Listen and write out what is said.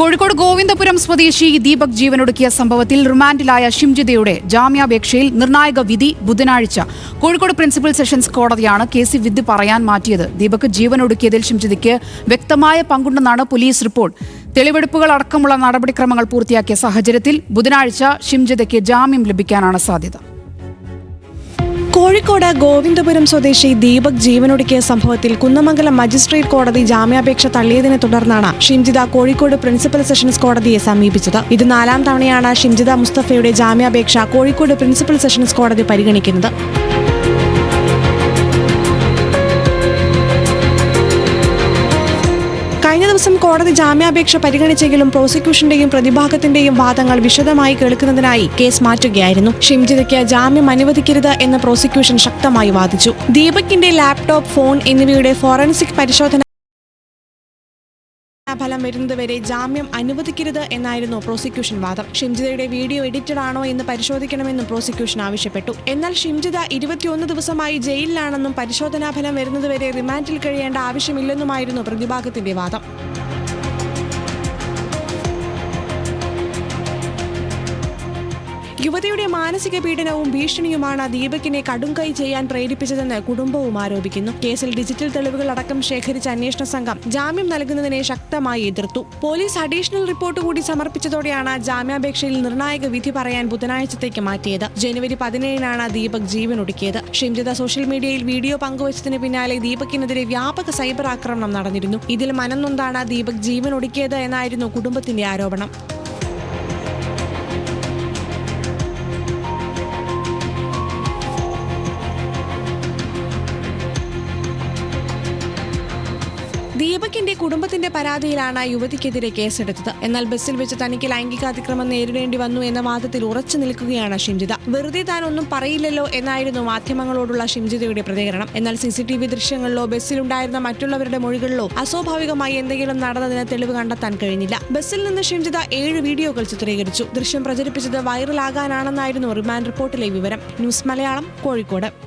കോഴിക്കോട് ഗോവിന്ദപുരം സ്വദേശി ദീപക് ജീവനൊടുക്കിയ സംഭവത്തിൽ റിമാൻഡിലായ ഷിംജിതയുടെ ജാമ്യാപേക്ഷയിൽ നിർണായക വിധി ബുധനാഴ്ച. കോഴിക്കോട് പ്രിൻസിപ്പൽ സെഷൻസ് കോടതിയാണ് കേസിൽ വിധി പറയാൻ മാറ്റിയത്. ദീപക് ജീവനൊടുക്കിയതിൽ ഷിംജിതയ്ക്ക് വ്യക്തമായ പങ്കുണ്ടെന്നാണ് പോലീസ് റിപ്പോർട്ട്. തെളിവെടുപ്പുകൾ അടക്കമുള്ള നടപടിക്രമങ്ങൾ പൂർത്തിയാക്കിയ സാഹചര്യത്തിൽ ബുധനാഴ്ച ഷിംജിതയ്ക്ക് ജാമ്യം ലഭിക്കാനാണ് സാധ്യത. കോഴിക്കോട് ഗോവിന്ദപുരം സ്വദേശി ദീപക് ജീവനൊടുക്കിയ സംഭവത്തിൽ കുന്നമംഗലം മജിസ്ട്രേറ്റ് കോടതി ജാമ്യാപേക്ഷ തള്ളിയതിനെ തുടർന്നാണ് ഷിംജിത കോഴിക്കോട് പ്രിൻസിപ്പൽ സെഷൻസ് കോടതിയെ സമീപിച്ചത്. ഇത് നാലാം തവണയാണ് ഷിംജിത മുസ്തഫയുടെ ജാമ്യാപേക്ഷ കോഴിക്കോട് പ്രിൻസിപ്പൽ സെഷൻസ് കോടതി പരിഗണിക്കുന്നത്. ദിവസം കോടതി ജാമ്യാപേക്ഷ പരിഗണിച്ചെങ്കിലും പ്രോസിക്യൂഷന്റെയും പ്രതിഭാഗത്തിന്റെയും വാദങ്ങൾ വിശദമായി കേൾക്കുന്നതിനായി കേസ് മാറ്റുകയായിരുന്നു. ഷിംജിതയ്ക്ക് ജാമ്യം അനുവദിക്കരുത് എന്ന് പ്രോസിക്യൂഷൻ ശക്തമായി വാദിച്ചു. ദീപകിന്റെ ലാപ്ടോപ്പ് ഫോൺ എന്നിവയുടെ ഫോറൻസിക് പരിശോധന ഫലം വരുന്നതുവരെ ജാമ്യം അനുവദിക്കരുത് എന്നായിരുന്നു പ്രോസിക്യൂഷൻ വാദം. ഷിംജിതയുടെ വീഡിയോ എഡിറ്റഡ് ആണോ എന്ന് പരിശോധിക്കണമെന്നും പ്രോസിക്യൂഷൻ ആവശ്യപ്പെട്ടു. എന്നാൽ ഷിംജിത ഇരുപത്തിയൊന്ന് ദിവസമായി ജയിലിലാണെന്നും പരിശോധനാ ഫലം വരുന്നതുവരെ റിമാൻഡിൽ കഴിയേണ്ട ആവശ്യമില്ലെന്നുമായിരുന്നു പ്രതിഭാഗത്തിന്റെ വാദം. യുവതിയുടെ മാനസിക പീഡനവും ഭീഷണിയുമാണ് ദീപകിനെ കടുംകൈ ചെയ്യാൻ പ്രേരിപ്പിച്ചതെന്ന് കുടുംബവും ആരോപിക്കുന്നു. കേസിൽ ഡിജിറ്റൽ തെളിവുകൾ അടക്കം ശേഖരിച്ച അന്വേഷണ സംഘം ജാമ്യം നൽകുന്നതിനെ ശക്തമായി എതിർത്തു. പോലീസ് അഡീഷണൽ റിപ്പോർട്ട് കൂടി സമർപ്പിച്ചതോടെയാണ് ജാമ്യാപേക്ഷയിൽ നിർണായക വിധി പറയാൻ ബുധനാഴ്ചത്തേക്ക് മാറ്റിയത്. ജനുവരി പതിനേഴിനാണ് ദീപക് ജീവൻ ഒടുക്കിയത് ഷിംജിത സോഷ്യൽ മീഡിയയിൽ വീഡിയോ പങ്കുവച്ചതിന് പിന്നാലെ ദീപകിനെതിരെ വ്യാപക സൈബർ ആക്രമണം നടന്നിരുന്നു. ഇതിൽ മനംനൊന്താണ് ദീപക് ജീവൻ ഒടുക്കിയത് എന്നായിരുന്നു കുടുംബത്തിന്റെ ആരോപണം. ദീപകിന്റെ കുടുംബത്തിന്റെ പരാതിയിലാണ് യുവതിക്കെതിരെ കേസെടുത്തത്. എന്നാൽ ബസ്സിൽ വെച്ച് തനിക്ക് ലൈംഗികാതിക്രമം നേരിടേണ്ടി വന്നു എന്ന വാദത്തിൽ ഉറച്ചു നിൽക്കുകയാണ് ഷിംജിത. വെറുതെ താൻ ഒന്നും പറയില്ലല്ലോ എന്നായിരുന്നു മാധ്യമങ്ങളോടുള്ള ഷിംജിതയുടെ പ്രതികരണം. എന്നാൽ സി ദൃശ്യങ്ങളിലോ ബസ്സിലുണ്ടായിരുന്ന മറ്റുള്ളവരുടെ മൊഴികളിലോ അസ്വാഭാവികമായി എന്തെങ്കിലും നടന്നതിന് തെളിവ് കണ്ടെത്താൻ കഴിഞ്ഞില്ല. ബസ്സിൽ നിന്ന് ഷിംജിത ഏഴ് വീഡിയോകൾ ചിത്രീകരിച്ചു. ദൃശ്യം പ്രചരിപ്പിച്ചത് വൈറലാകാനാണെന്നായിരുന്നു റിമാൻഡ് റിപ്പോർട്ടിലെ വിവരം. ന്യൂസ് മലയാളം കോഴിക്കോട്.